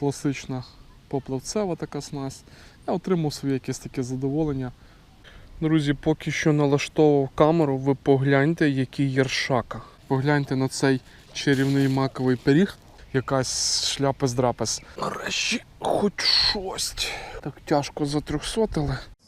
класична поплавцева така снасть. Я отримав своє якесь таке задоволення. Друзі, поки що налаштовував камеру, ви погляньте, який яршака. Погляньте на цей чарівний маковий пиріг. Якась шляпа-здрапес. Нарешті хоч щось. Так тяжко затрьохсотили. Друзі,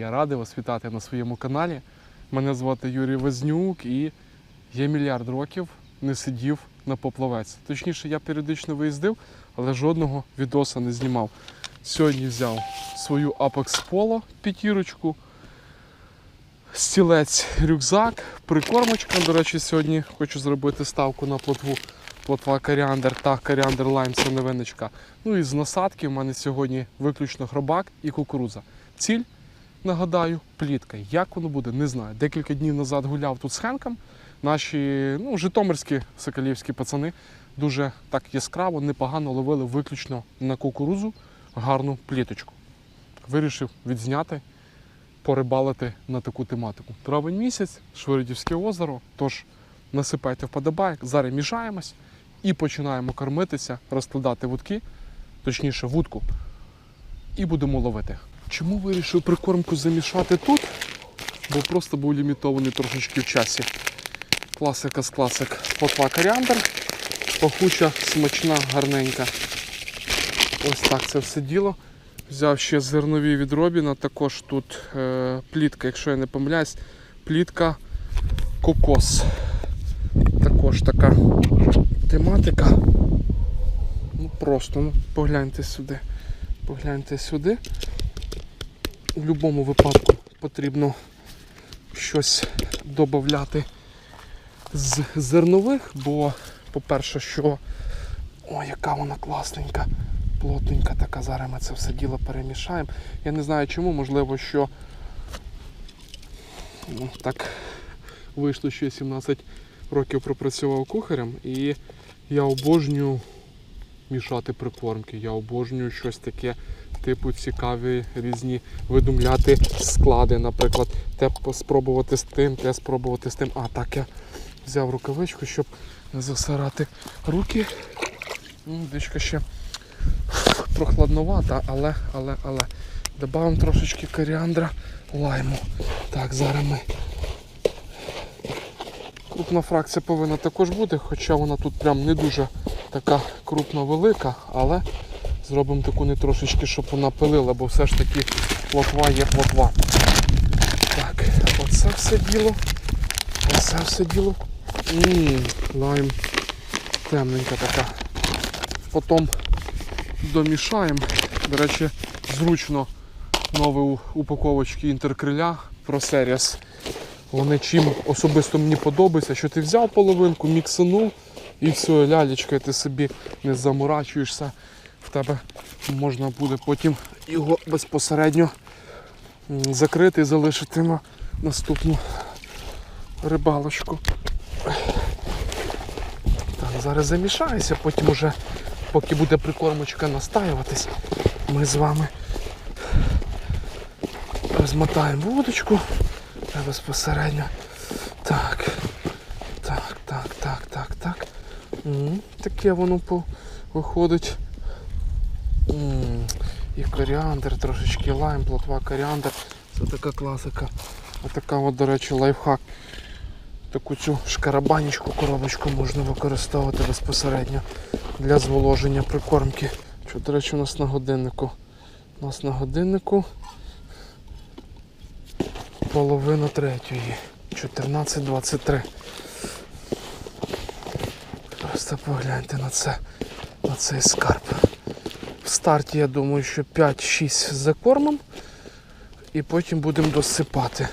я радий вас вітати на своєму каналі. Мене звати Юрій Вознюк і я мільярд років не сидів на поплавець. Точніше, я періодично виїздив, але жодного відоса не знімав. Сьогодні взяв свою Apex Polo п'ятірочку, стілець, рюкзак, прикормочка. До речі, сьогодні хочу зробити ставку на плотву. Плотва коріандр та коріандр лайм це новиночка. Ну і з насадки в мене сьогодні виключно хробак і кукурудза. Ціль, нагадаю, плітка. Як воно буде, не знаю. Декілька днів назад гуляв тут з Хенком. Наші ну, житомирські соколівські пацани дуже так яскраво, непогано ловили виключно на кукурудзу гарну пліточку. Вирішив відзняти, порибалити на таку тематику. Травень місяць, Швиридівське озеро. Тож насипайте вподобайк, зараз мішаємось і починаємо кормитися, розкладати вудки, точніше вудку, і будемо ловити. Чому вирішив прикормку замішати тут? Бо просто був лімітований трошечки в часі. Класика з класик. Плотва коріандр, пахуча, смачна, гарненька. Ось так це все діло. Взяв ще зернові від Робіна, також тут е, плітка, якщо я не помиляюсь, плітка кокос. Також така тематика. Ну просто, ну, погляньте сюди. Погляньте сюди. У будь-якому випадку потрібно щось додати з зернових, бо, по-перше, що. Ой, яка вона класненька, плотненька така. Зараз ми це все діло перемішаємо. Я не знаю чому, можливо, що ну, так вийшло, що я 17 років пропрацював кухарем і я обожнюю мішати прикормки. Я обожнюю щось таке, типу цікаві різні видумляти склади, наприклад, те спробувати з тим, те спробувати з тим. А так я взяв рукавичку, щоб не засирати руки. Дичка ще прохладновата, але, але, але. Добавимо трошечки коріандра, лайму. Так, зараз ми. Крупна фракція повинна також бути, хоча вона тут прям не дуже така крупно велика, але зробимо таку не трошечки, щоб вона пилила, бо все ж таки плотва є плотва. Так, оце все діло. Оце все діло. Ммм, лайм. Темненька така. Потім домішаємо. До речі, зручно нові упаковочки інтеркриля ProSeries. Вони чим особисто мені подобається, що ти взяв половинку, міксанув і все, лялечка, ти собі не заморачуєшся. В тебе можна буде потім його безпосередньо закрити і залишити на наступну рибалочку. Так, зараз замішаюся, потім уже, поки буде прикормочка настаюватись, ми з вами розмотаємо вудочку безпосередньо. Так. Так, так, так, так, так. Таке воно виходить. І коріандр, трошечки лайм, плотва коріандр. Це така класика. Отака от, до речі, лайфхак. Таку цю шкарабанічку, коробочку можна використовувати безпосередньо для зволоження прикормки. Що, до речі, у нас на годиннику. У нас на годиннику половина третьої. 14.23. Просто погляньте на це, на цей скарб. Старті я думаю, що 5-6 з закормом. і потім будемо досипати.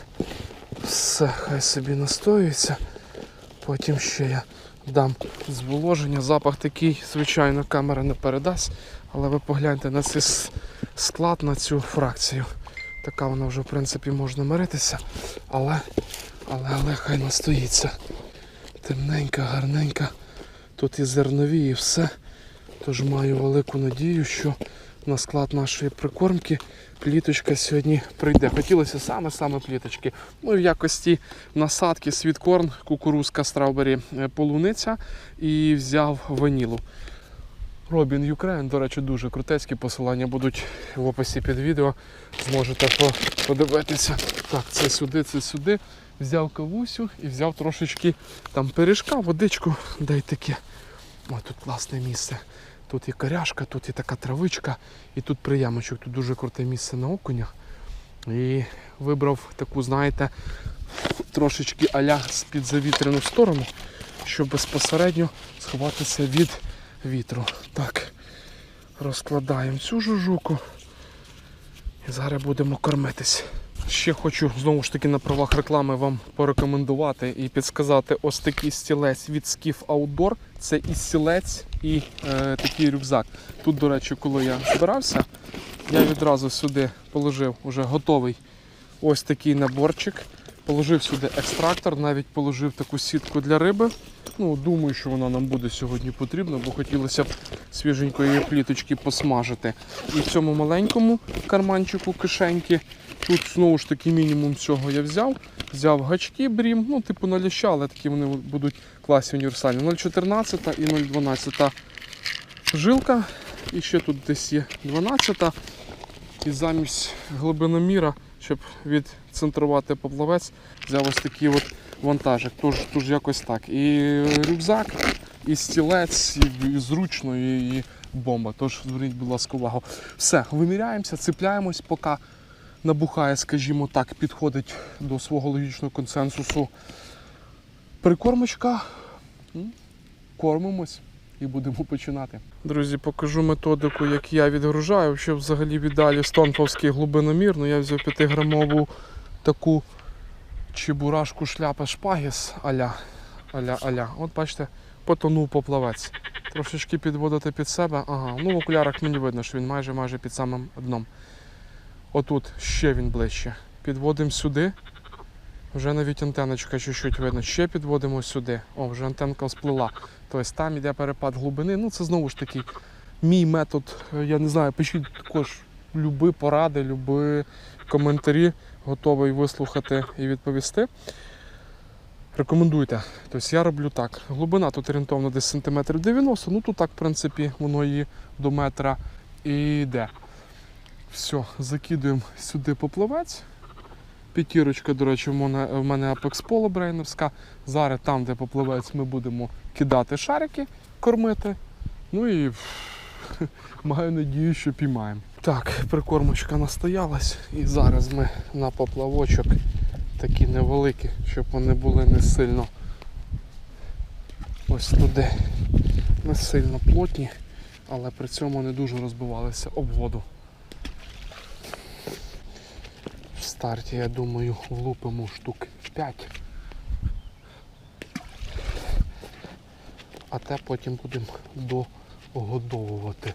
Все, хай собі настоюється. Потім ще я дам зволоження. Запах такий, звичайно, камера не передасть. Але ви погляньте на цей склад, на цю фракцію. Така вона вже, в принципі, можна миритися. Але, але, але хай настоїться. Темненька, гарненька. Тут і зернові, і все. Тож маю велику надію, що на склад нашої прикормки пліточка сьогодні прийде. Хотілося саме-саме пліточки. Ну і в якості насадки світкорн, кукурузка, страубері, е, полуниця і взяв ванілу. Робін Юкрейн, до речі, дуже крутецькі посилання будуть в описі під відео. Зможете подивитися. Так, це сюди, це сюди. Взяв кавусю і взяв трошечки там пиріжка, водичку, да й таке. О, тут класне місце. Тут і коряшка, тут і така травичка, і тут приямочок. Тут дуже круте місце на окунях. І вибрав таку, знаєте, трошечки аля з-під завітряну сторону, щоб безпосередньо сховатися від вітру. Так, розкладаємо цю жужуку і зараз будемо кормитись. Ще хочу знову ж таки на правах реклами вам порекомендувати і підсказати ось такий стілець від Skiff Outdoor. Це і стілець, і е, такий рюкзак. Тут, до речі, коли я збирався, я відразу сюди положив уже готовий ось такий наборчик. Положив сюди екстрактор, навіть положив таку сітку для риби. Ну, думаю, що вона нам буде сьогодні потрібна, бо хотілося б свіженької пліточки посмажити. І в цьому маленькому карманчику кишеньки Тут знову ж таки мінімум цього я взяв. Взяв гачки брім, ну, типу на ляща, але такі вони будуть класні універсальні. 0,14 і 0,12 жилка. І ще тут десь є 12. І замість глибиноміра, щоб відцентрувати поплавець, взяв ось такий от вантажик. Тож, тож якось так. І рюкзак, і стілець, і, зручно, і, і бомба. Тож зверніть, будь ласка, увагу. Все, виміряємося, цепляємось, поки набухає, скажімо так, підходить до свого логічного консенсусу прикормочка. Кормимось і будемо починати. Друзі, покажу методику, як я відгружаю. Щоб взагалі віддалі стонфовський глибиномір, ну я взяв 5-грамову таку чебурашку шляпа шпагіс аля, аля, аля. От бачите, потонув поплавець. Трошечки підводити під себе. Ага, ну в окулярах мені видно, що він майже майже під самим дном. Отут ще він ближче. Підводимо сюди. Вже навіть антеночка чуть-чуть видно. Ще підводимо сюди. О, вже антенка сплила. Тобто там йде перепад глибини. Ну це знову ж таки мій метод. Е, Я не знаю, пишіть також люби поради, люби коментарі. Готовий вислухати і відповісти. Рекомендуйте. Тобто я роблю так. Глибина тут орієнтовно десь сантиметрів 90, ну тут так, в принципі, воно і до метра і йде. Все, закидуємо сюди поплавець. П'ятірочка, до речі, в мене, Apex Polo брейновська. Зараз там, де поплавець, ми будемо кидати шарики, кормити. Ну і маю надію, що піймаємо. Так, прикормочка настоялась. І зараз ми на поплавочок такі невеликі, щоб вони були не сильно ось туди, не сильно плотні, але при цьому не дуже розбивалися об воду. В старті, я думаю, влупимо штук 5. А те потім будемо догодовувати.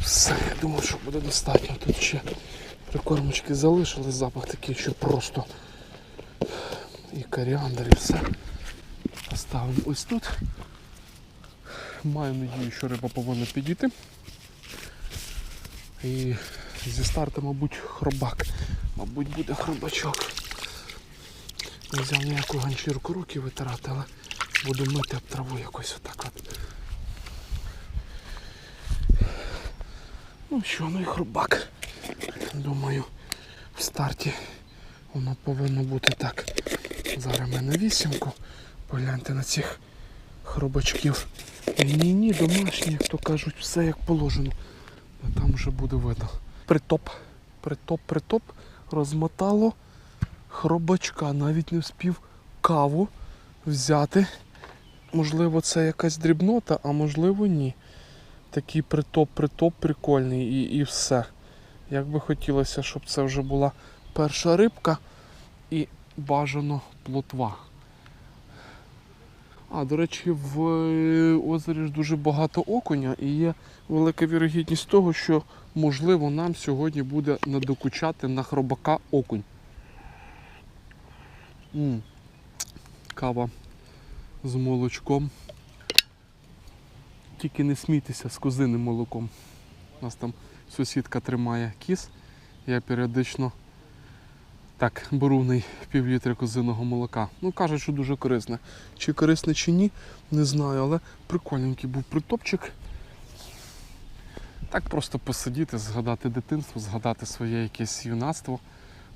Все, я думаю, що буде достатньо. Тут ще прикормочки залишились, запах такий, що просто і коріандр, і все. Поставимо ось тут. Маю надію, що риба повинна підійти. І зі старту, мабуть, хробак. Мабуть, буде хробачок. Не взяв ніяку ганчірку руки витирати, але буду мити об траву якось отак от. Ну що, ну і хробак. Думаю, в старті воно повинно бути так. Зараз ми на вісімку. Погляньте на цих хробачків. Ні, ні, домашні, як то кажуть, все як положено. А там вже буде видно. Притоп, притоп, притоп, розмотало хробачка. Навіть не вспів каву взяти. можливо, це якась дрібнота, а можливо, ні. Такий притоп-притоп прикольний і, і все. Як би хотілося, щоб це вже була перша рибка і бажано плотва. А, до речі, в е, озері ж дуже багато окуня і є велика вірогідність того, що можливо нам сьогодні буде надокучати на хробака окунь. м Кава з молочком. Тільки не смійтеся з козиним молоком. У нас там сусідка тримає кіз. Я періодично так беру в пів літра козиного молока. Ну, кажуть, що дуже корисне. Чи корисне, чи ні, не знаю, але прикольненький був притопчик. Так просто посидіти, згадати дитинство, згадати своє якесь юнацтво,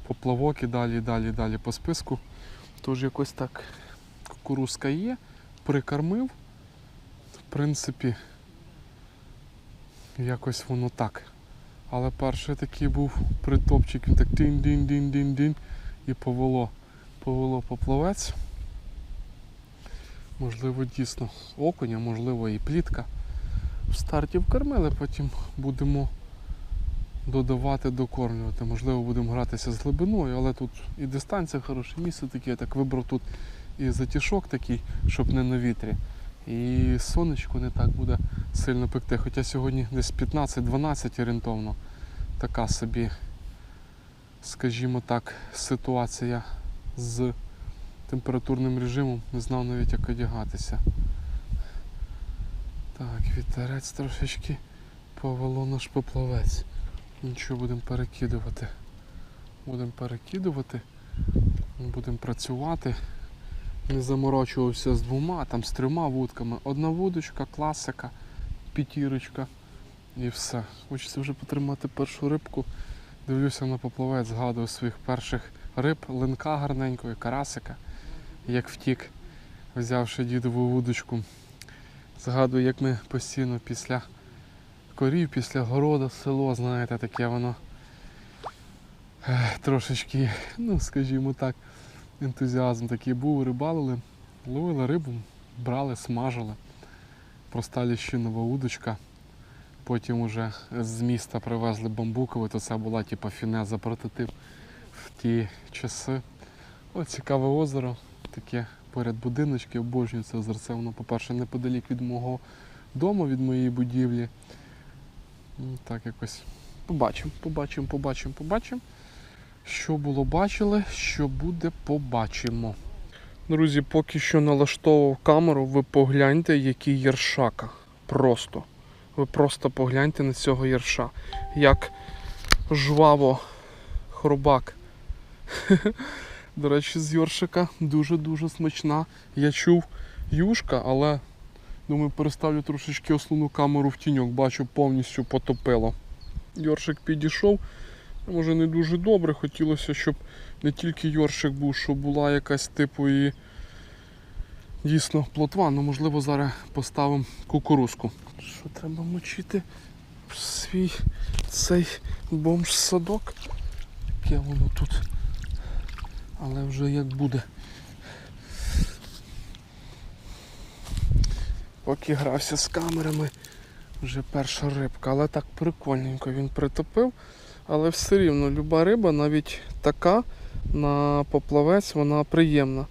поплавок і далі, далі, далі по списку. Тож якось так кукурузка є, прикормив. В принципі, якось воно так. Але перший такий був притопчик, він так дін-дін-дін-дін-дін і повело, повело поплавець. Можливо, дійсно окуня, можливо, і плітка. В старті вкормили, потім будемо додавати, докормлювати. Можливо, будемо гратися з глибиною, але тут і дистанція хороше місце таке. Я так вибрав тут і затішок такий, щоб не на вітрі. І сонечко не так буде сильно пекти. Хоча сьогодні десь 15-12 орієнтовно. Така собі, скажімо так, ситуація з температурним режимом. Не знав навіть як одягатися. Так, вітерець трошечки повело наш поплавець. Нічого будемо перекидувати. Будемо перекидувати, будемо працювати. Не заморочувався з двома, там з трьома вудками. Одна вудочка, класика, п'ятірочка і все. Хочеться вже потримати першу рибку. Дивлюся на поплавець, згадую своїх перших риб, линка гарненької, карасика, як втік, взявши дідову вудочку. Згадую, як ми постійно після корів, після города, село, знаєте, таке воно трошечки, ну скажімо так, ентузіазм такий був, рибалили, ловили рибу, брали, смажили. Проста ліщинова удочка. Потім уже з міста привезли бамбуковий, то це була типу фінеза прототип в ті часи. О, цікаве озеро, таке поряд будиночки, обожнюю це озерце. Воно, по-перше, неподалік від мого дому, від моєї будівлі. Ну, Так якось побачимо, побачимо, побачимо, побачимо. Що було, бачили, що буде, побачимо. Друзі, поки що налаштовував камеру, ви погляньте, який яршака. Просто. Ви просто погляньте на цього ярша. Як жваво хробак. До речі, з Йоршика дуже-дуже смачна. Я чув юшка, але думаю, переставлю трошечки основну камеру в тіньок, бачу, повністю потопило. Йоршик підійшов. Може не дуже добре. Хотілося, щоб не тільки Йоршик був, щоб була якась типу і дійсно плотва, ну можливо зараз поставимо кукурузку. Що треба мочити свій цей бомж-садок? Яке воно тут. Але вже як буде. Поки грався з камерами, вже перша рибка, але так прикольненько він притопив. Але все рівно люба риба, навіть така на поплавець, вона приємна.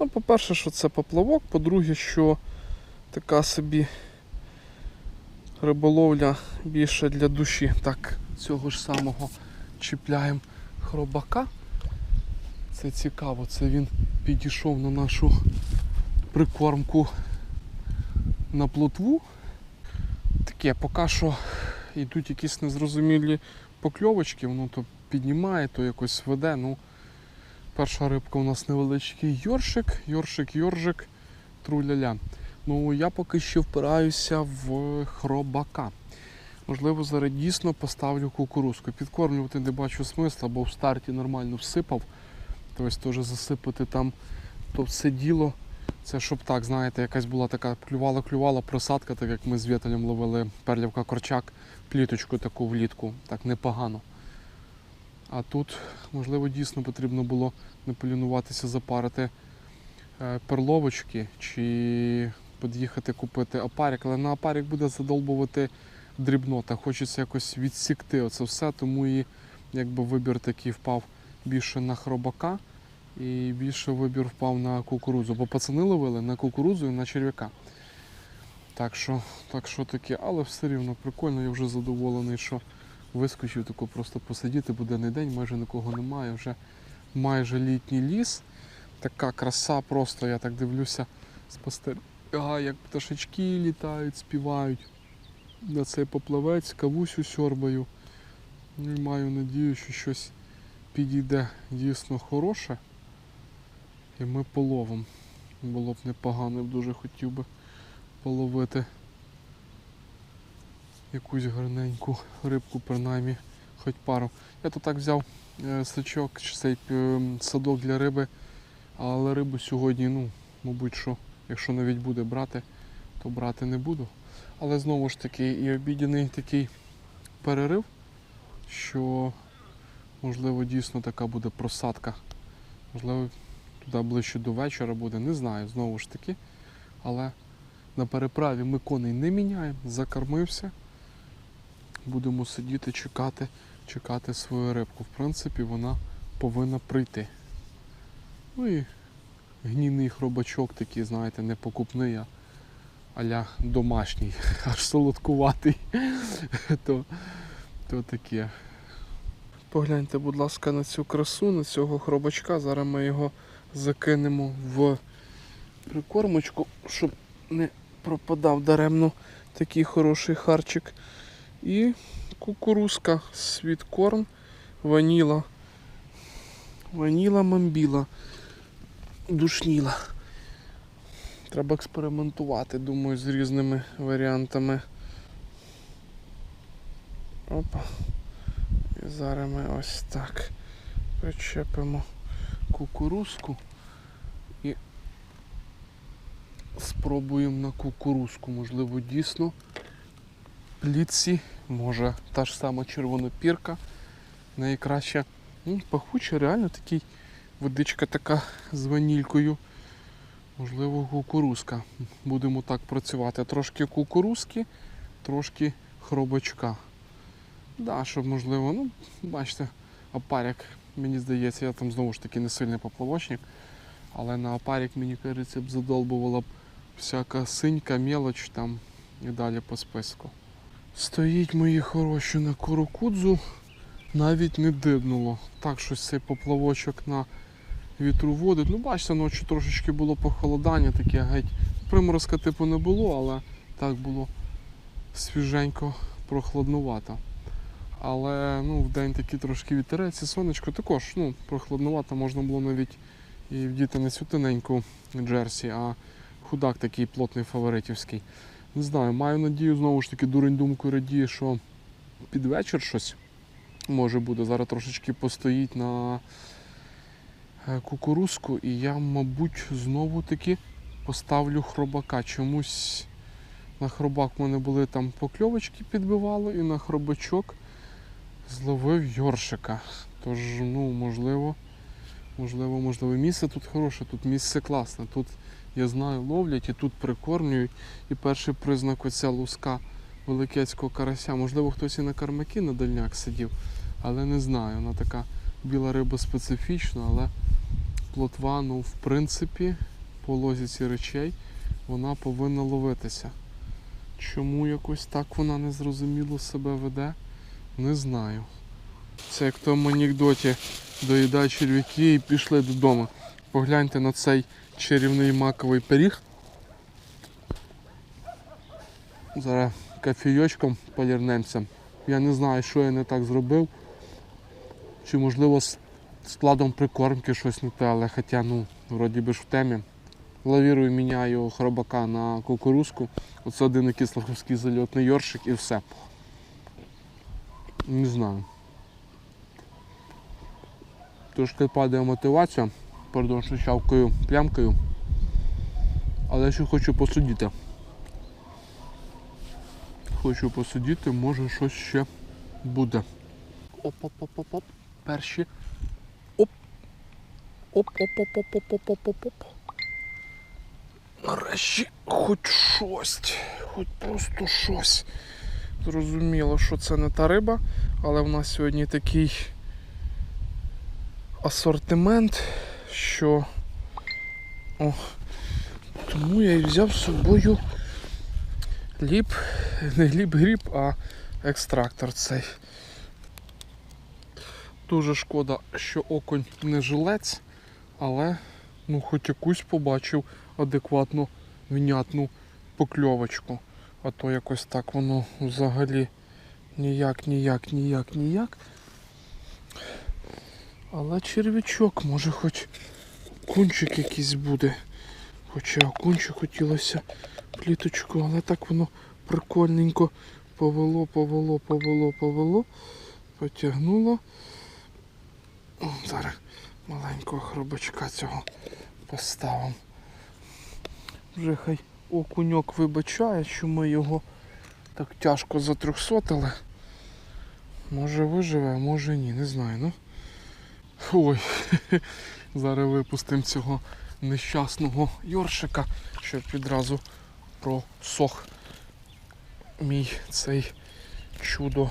Ну, по-перше, що це поплавок, по-друге, що така собі риболовля більше для душі. Так, цього ж самого чіпляємо хробака. Це цікаво, це він підійшов на нашу прикормку на плотву. Таке, поки що йдуть якісь незрозумілі покльовочки, воно то піднімає, то якось веде. Ну, Перша рибка у нас невеличкий йоршик, йоршик, йоржик, труляля. Ну, я поки що впираюся в хробака. Можливо, зараз дійсно поставлю кукурузку. Підкормлювати не бачу смисла, бо в старті нормально всипав. Тобто теж засипати там то все діло. Це щоб так, знаєте, якась була така клювала-клювала просадка, так як ми з Віталем ловили перлівка корчак, пліточку таку влітку, так непогано. А тут, можливо, дійсно потрібно було не полінуватися, запарити е, перловочки чи під'їхати купити опарик, але на опарик буде задолбувати дрібнота. Хочеться якось відсікти оце все, тому і якби вибір такий впав більше на хробака і більше вибір впав на кукурудзу. Бо пацани ловили на кукурудзу і на черв'яка. Так що, так що таке, але все рівно прикольно, я вже задоволений, що вискочив тако просто посидіти, буденний день, майже нікого немає, вже майже літній ліс. Така краса просто, я так дивлюся, спостерігаю, як пташечки літають, співають. На цей поплавець, кавусю сьорбаю. Ну і маю надію, що щось підійде дійсно хороше. І ми половимо. Було б непогано, б дуже хотів би половити якусь гарненьку рибку, принаймні, хоч пару. Я то так взяв е, сачок цей е, садок для риби, але рибу сьогодні, ну, мабуть, що якщо навіть буде брати, то брати не буду. Але знову ж таки і обідяний такий перерив, що можливо дійсно така буде просадка. Можливо, туди ближче до вечора буде, не знаю, знову ж таки. Але на переправі ми коней не міняємо, закормився. Будемо сидіти, чекати, чекати свою рибку. В принципі, вона повинна прийти. Ну і гнійний хробачок такий, знаєте, не покупний, а аля домашній, аж солодкуватий. то, то таке. Погляньте, будь ласка, на цю красу, на цього хробачка. Зараз ми його закинемо в прикормочку, щоб не пропадав даремно такий хороший харчик. І кукурузка, світкорн, ваніла. Ваніла мамбіла. Душніла. Треба експериментувати, думаю, з різними варіантами. Опа. І зараз ми ось так причепимо кукурузку і спробуємо на кукурузку. Можливо, дійсно плітці, може та ж сама червонопірка. Найкраща. Ну, пахуча, реально такий водичка така з ванількою. Можливо, кукурузка. Будемо так працювати. Трошки кукурузки, трошки хробачка. Да, щоб можливо, ну, бачите, опаряк, мені здається, я там знову ж таки не сильний поплавочник, але на опаряк, мені кажеться, б задолбувала б всяка синька, мелоч там і далі по списку. Стоїть мої хороші на курокудзу, навіть не дибнуло. Так щось цей поплавочок на вітру водить. Ну, бачите, ночі трошечки було похолодання, таке геть. Приморозка типу не було, але так було свіженько, прохладнувато. Але ну, в день такий трошки вітерець і сонечко також ну, прохладнувато, можна було навіть і вдіти не цю тоненьку джерсі, а худак такий плотний фаворитівський. Не знаю, маю надію, знову ж таки, дурень думкою радіє, що під вечір щось може буде. Зараз трошечки постоїть на е, кукурузку, і я, мабуть, знову таки поставлю хробака. Чомусь на хробак в мене були там покльовочки підбивало, і на хробачок зловив йоршика. Тож, ну, можливо, можливо, можливо, місце тут хороше, тут місце класне. Тут, я знаю, ловлять і тут прикормлюють. І перший признак оця луска великецького карася. Можливо, хтось і на кармаки на дальняк сидів, але не знаю. Вона така біла риба специфічна, але плотва, ну, в принципі, по лозіці речей вона повинна ловитися. Чому якось так вона незрозуміло себе веде? Не знаю. Це як в тому анекдоті доїдай черв'яки і пішли додому. Погляньте на цей чарівний маковий пиріг. Зараз кофійочком полірнемося. Я не знаю, що я не так зробив. Чи можливо з складом прикормки щось не те, але хоча ну, вроді би ж в темі. Лавірую, міняю хробака на кукурузку. Оце один кислоховський зальотний йоршик і все. Не знаю. Трошки падає мотивація, пардон, що плямкою. Але ще хочу посидіти. Хочу посидіти, може щось ще буде. Оп-оп-оп-оп-оп. Перші. Оп. Оп-оп-оп-оп-оп-оп-оп-оп. Нарешті хоч щось, хоч просто щось. Зрозуміло, що це не та риба, але в нас сьогодні такий асортимент, що. О, тому я і взяв з собою ліп, не ліп гріб, а екстрактор цей. Дуже шкода, що окунь не жилець, але ну хоч якусь побачив адекватну, внятну покльовочку. А то якось так воно взагалі ніяк, ніяк, ніяк, ніяк. Але черв'ячок, може хоч кунчик якийсь буде. Хоча окунчик хотілося пліточку, але так воно прикольненько повело, повело, повело, повело, потягнуло. О, зараз маленького хробачка цього поставимо. Вже хай окуньок вибачає, що ми його так тяжко затрьохсотили. Може виживе, а може ні, не знаю. ну. Ой, зараз випустимо цього нещасного йоршика, щоб відразу просох мій цей чудо,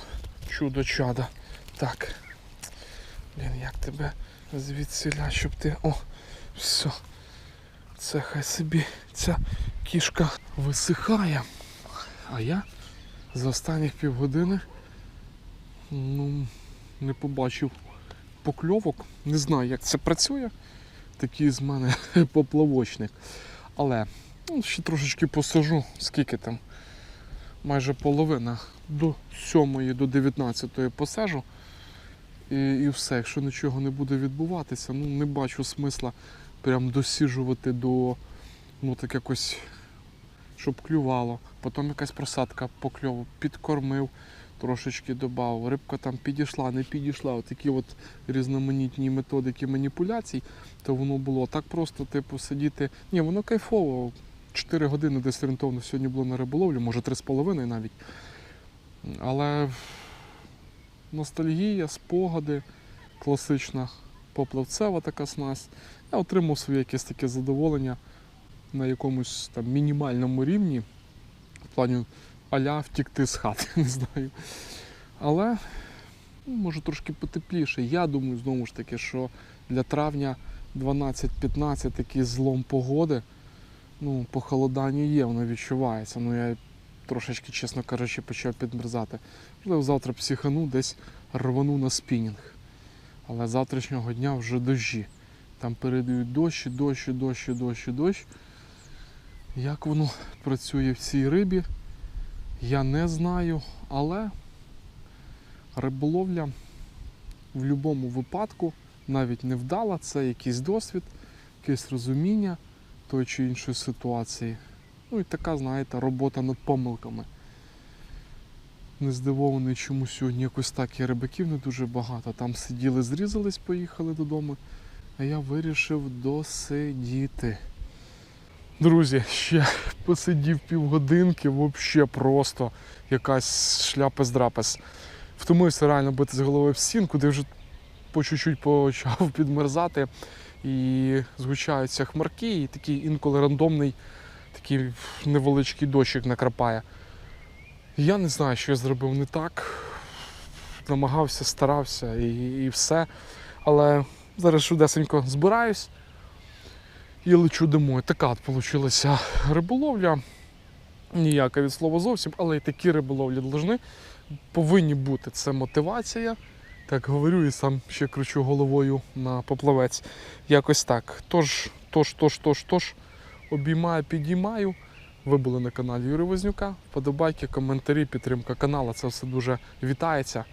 чудо чада. Так. Блін, як тебе звідсіля, щоб ти. О, все. Це хай собі ця кішка висихає. А я за останніх півгодини ну, не побачив покльовок. Не знаю, як це працює. Такий з мене поплавочник. Але ну, ще трошечки посажу, скільки там, майже половина до 7 до 19 посажу. І, і все, якщо нічого не буде відбуватися, ну не бачу смисла прям досіжувати до, ну так якось, щоб клювало. Потім якась просадка покльову, підкормив, трошечки додав. Рибка там підійшла, не підійшла. Отакі от різноманітні методики маніпуляцій, то воно було так просто, типу, сидіти. Ні, воно кайфово. 4 години десь орієнтовно сьогодні було на риболовлі, може 3,5 навіть. Але ностальгія, спогади, класична поплавцева така снасть. Я отримав своє якесь таке задоволення на якомусь там мінімальному рівні. В плані аля втікти з хати, не знаю. Але ну, може трошки потепліше. Я думаю, знову ж таки, що для травня 12-15 такий злом погоди. Ну, похолодання є, воно відчувається. Ну я трошечки, чесно кажучи, почав підмерзати. Можливо, завтра психану, десь рвану на спінінг. Але завтрашнього дня вже дощі. Там передають дощі, дощі, дощі, дощі, дощ. Як воно працює в цій рибі, я не знаю, але риболовля в будь-якому випадку навіть не вдала, це якийсь досвід, якесь розуміння тої чи іншої ситуації. Ну і така, знаєте, робота над помилками. Не здивований, чому сьогодні якось так і рибаків не дуже багато. Там сиділи, зрізались, поїхали додому. А я вирішив досидіти. Друзі, ще посидів півгодинки, взагалі просто якась шляпа-здрапес. Втомився реально бити з головою в стінку, де вже по чуть-чуть почав підмерзати. І згучаються хмарки, і такий інколи рандомний такий невеличкий дощик накрапає. Я не знаю, що я зробив не так. Намагався, старався і, і все. Але зараз швидесенько збираюсь і лечу домой. Така от вийшла риболовля. Ніяка від слова зовсім, але і такі риболовлі должны, повинні бути. Це мотивація. Так говорю і сам ще кручу головою на поплавець. Якось так. Тож, тож, тож, тож, тож, обіймаю, підіймаю. Ви були на каналі Юрія Вознюка. Вподобайки, коментарі, підтримка каналу. Це все дуже вітається.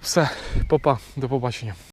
Все, папа, до побачення.